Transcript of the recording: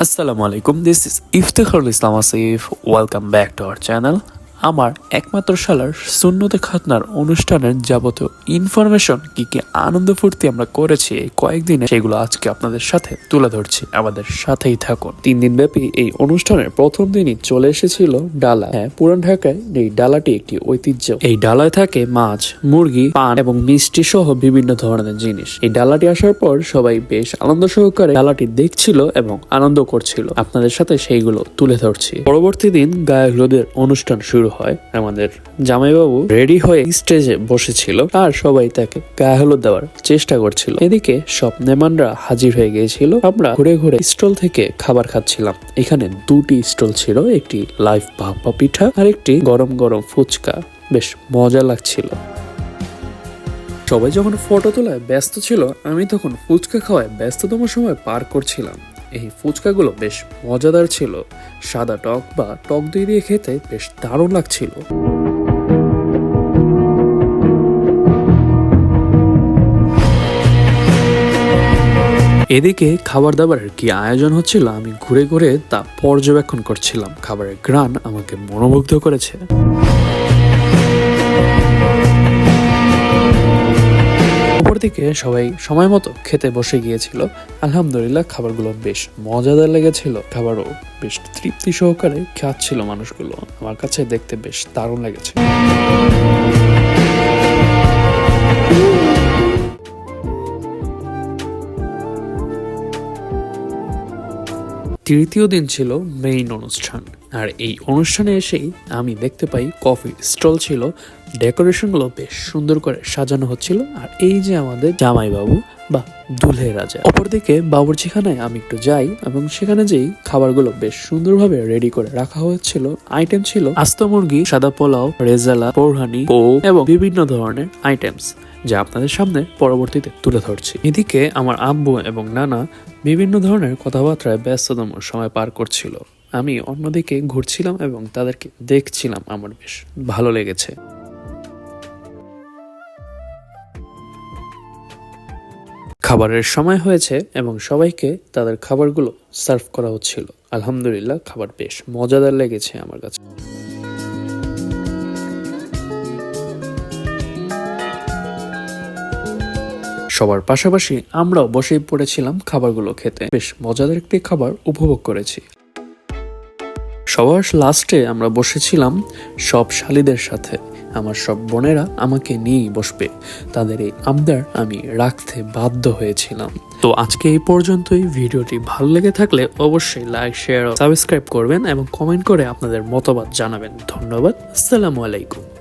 আসসালামু আলাইকুম this is Iftekharul Islam Asif welcome back to our channel আমার একমাত্র শালার সুন্নতে খাতনার অনুষ্ঠানের যাবতীয় ইনফরমেশন কি কি আনন্দ ফুর্তি আমরা করেছি এই কয়েকদিনে, সেগুলো আজকে আপনাদের সাথে তুলে ধরছি। আমাদের সাথেই থাকুন। তিন দিন ব্যাপী এই অনুষ্ঠানের প্রথম দিনই চলে এসেছিল ডালা। হ্যাঁ পুরান ঢাকায় এই ডালাটি একটি ঐতিহ্য। এই ডালায় থাকে মাছ, মুরগি, পান এবং মিষ্টি সহ বিভিন্ন ধরনের জিনিস। এই ডালাটি আসার পর সবাই বেশ আনন্দ সহকারে ডালাটি দেখছিল এবং আনন্দ করছিল। আপনাদের সাথে সেইগুলো তুলে ধরছি। পরবর্তী দিন গায়ে হলুদের অনুষ্ঠান শুরু হয়, আমাদের জামাইবাবু রেডি হয়ে স্টেজে বসেছিল আর সবাই তাকে গায়ে হলুদ দেওয়ার চেষ্টা করছিল। এদিকে সব মেহমানরা হাজির হয়ে গিয়েছিল। আমরা ঘুরে ঘুরে স্টল থেকে খাবার খাচ্ছিলাম। এখানে দুটি স্টল ছিল, একটি লাইভ ভাপা পিঠা আর একটি গরম গরম ফুচকা। বেশ মজা লাগছিল। সবাই যখন ফটো তোলায় ব্যস্ত ছিল, আমি তখন ফুচকা খাওয়ায় ব্যস্ততম সময় পার করছিলাম। এই ফুচকাগুলো বেশ মজাদার ছিল। সাদা টক বা টক দই দিয়ে খেতে বেশ দারুণ লাগছিল। এদিকে খাবার দাবারের কি আয়োজন হচ্ছিল আমি ঘুরে ঘুরে তা পর্যবেক্ষণ করছিলাম। খাবারের গ্রান আমাকে মনোমুগ্ধ করেছে। অপরদিকে সবাই সময় মতো খেতে বসে গিয়েছিল। আলহামদুলিল্লাহ, খাবারগুলো বেশ মজাদার লেগেছিল। খাবারও বেশ তৃপ্তি সহকারে খাচ্ছিল মানুষগুলো। আমার কাছে দেখতে বেশ দারুণ লেগেছে। তৃতীয় দিন ছিল মেইন অনুষ্ঠান। আর এই অনুষ্ঠানে এসেই আমি দেখতে পাই কফি স্টল ছিল। ডেকোরেশনগুলো বেশ সুন্দর করে সাজানো হচ্ছিল। আর এই যে আমাদের জামাইবাবু বা দুলহে রাজা, অপরদিকে বাবুর্চিখানায় আমি একটু যাই এবং সেখানে যেই খাবারগুলো বেশ সুন্দরভাবে রেডি করে রাখা হয়েছিল। আইটেম ছিল আস্ত মুরগি, সাদা পোলাও, রেজালা, পৌরহানি ও এবং বিভিন্ন ধরনের আইটেমস যা আপনাদের সামনে পরবর্তীতে তুলে ধরছি। এদিকে আমার আব্বু এবং নানা বিভিন্ন ধরনের কথাবার্তায় ব্যস্ততম সময় পার করছিল। আমি অন্যদিকে ঘুরছিলাম এবং তাদেরকে দেখছিলাম। আমার বেশ ভালো লেগেছে। খাবারের সময় হয়েছে এবং সবাইকে তাদের খাবারগুলো সার্ভ করা হচ্ছিল। আলহামদুলিল্লাহ, খাবার বেশ মজাদার লেগেছে আমার কাছে। সবার পাশাপাশি আমরাও বসেই পড়েছিলাম খাবারগুলো খেতে। বেশ মজাদার একটি খাবার উপভোগ করেছি। সবার লাস্টে আমরা বসেছিলাম সব শালিদের সাথে। আমার সব বোনেরা আমাকে নিয়েই বসবে। তাদের এই আবদার আমি রাখতে বাধ্য হয়েছিলাম। তো আজকে এই পর্যন্তই। ভিডিওটি ভালো লেগে থাকলে অবশ্যই লাইক, শেয়ার সাবস্ক্রাইব করবেন এবং কমেন্ট করে আপনাদের মতামত জানাবেন। ধন্যবাদ। আসসালামু আলাইকুম।